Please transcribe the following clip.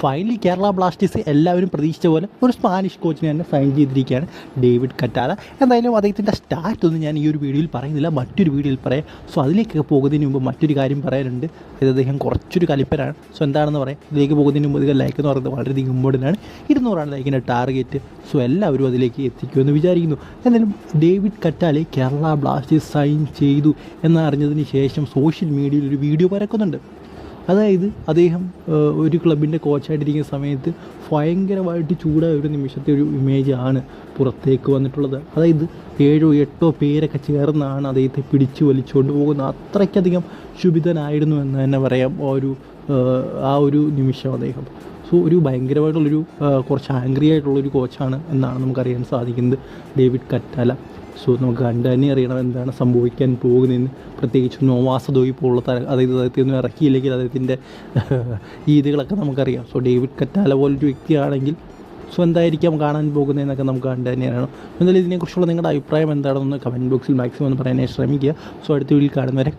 Finally Kerala Blasters എല്ലാവരും പ്രതീക്ഷിച്ച പോലെ ഒരു സ്പാനിഷ് കോച്ചിനെ തന്നെ സൈൻ ചെയ്തിരിക്കുകയാണ് ഡേവിഡ് കറ്റാല എന്തായാലും അദ്ദേഹത്തിന്റെ സ്റ്റാർട്ട് ഒന്നും ഞാൻ ഈ ഒരു വീഡിയോയിൽ പറയുന്നില്ല. മറ്റൊരു വീഡിയോയിൽ പറയാം. സോ അതിലേക്ക് പോകുന്നതിന് മുമ്പ് മറ്റൊരു കാര്യം പറയാനുണ്ട്. ഇത് അദ്ദേഹം കുറച്ചൊരു കലിപ്പനാണ് സോ എന്താണെന്ന് പറയാം? ഇതിലേക്ക് പോകുന്നതിന് മുമ്പ് ലൈക്ക് എന്ന് പറയുന്നത് വളരെയധികം ഇമ്പോർട്ടന്റ് ഇരുന്നൂറാണ് ലൈക്കിന്റെ ടാർഗറ്റ് സോ എല്ലാവരും അതിലേക്ക് എത്തിക്കുമെന്ന് വിചാരിക്കുന്നു. എന്തായാലും David Catala Kerala Blasters sign ചെയ്തു എന്നറിഞ്ഞതിന് ശേഷം സോഷ്യൽ മീഡിയയിൽ ഒരു വീഡിയോ പരക്കുന്നുണ്ട്. അതായത് അദ്ദേഹം ഒരു ക്ലബിന്റെ കോച്ചായിട്ടിരിക്കുന്ന സമയത്ത് ഭയങ്കരമായിട്ട് ചൂടായ ഒരു നിമിഷത്തെ ഒരു ഇമേജ് ആണ് പുറത്തേക്ക് വന്നിട്ടുള്ളത്. അതായത് ഏഴോ എട്ടോ പേരൊക്കെ ചേർന്നാണ് അദ്ദേഹത്തെ പിടിച്ചു വലിച്ചുകൊണ്ട് പോകുന്നത്. അത്രയ്ക്കധികം ശുഭിതനായിരുന്നു എന്ന് തന്നെ പറയാം ആ ഒരു ആ ഒരു നിമിഷം അദ്ദേഹം. സോ ഒരു ഭയങ്കരമായിട്ടുള്ളൊരു കുറച്ച് ആംഗ്രി ആയിട്ടുള്ളൊരു കോച്ചാണ് എന്നാണ് നമുക്കറിയാൻ സാധിക്കുന്നത് ഡേവിഡ് കറ്റാല. സോ നമുക്ക് കണ്ടു തന്നെ അറിയണം എന്താണ് സംഭവിക്കാൻ പോകുന്നതെന്ന്. പ്രത്യേകിച്ച് നോവാസദോയി പോലുള്ള തര അതായത് അദ്ദേഹത്തെ ഒന്നും ഇറക്കിയില്ലെങ്കിൽ അദ്ദേഹത്തിന്റെ രീതികളൊക്കെ നമുക്കറിയാം. സോ ഡേവിഡ് കറ്റാല പോലൊരു വ്യക്തിയാണെങ്കിൽ സോ എന്തായിരിക്കാം കാണാൻ പോകുന്നതെന്നൊക്കെ നമുക്ക് കണ്ടു തന്നെയാണ് എന്തായാലും ഇതിനെക്കുറിച്ചുള്ള നിങ്ങളുടെ അഭിപ്രായം എന്താണെന്ന് കമന്റ് ബോക്സിൽ മാക്സിമം ഒന്ന് പറയാനായി ശ്രമിക്കുക. സോ അടുത്ത വീട്ടിൽ കാണുന്നവരെ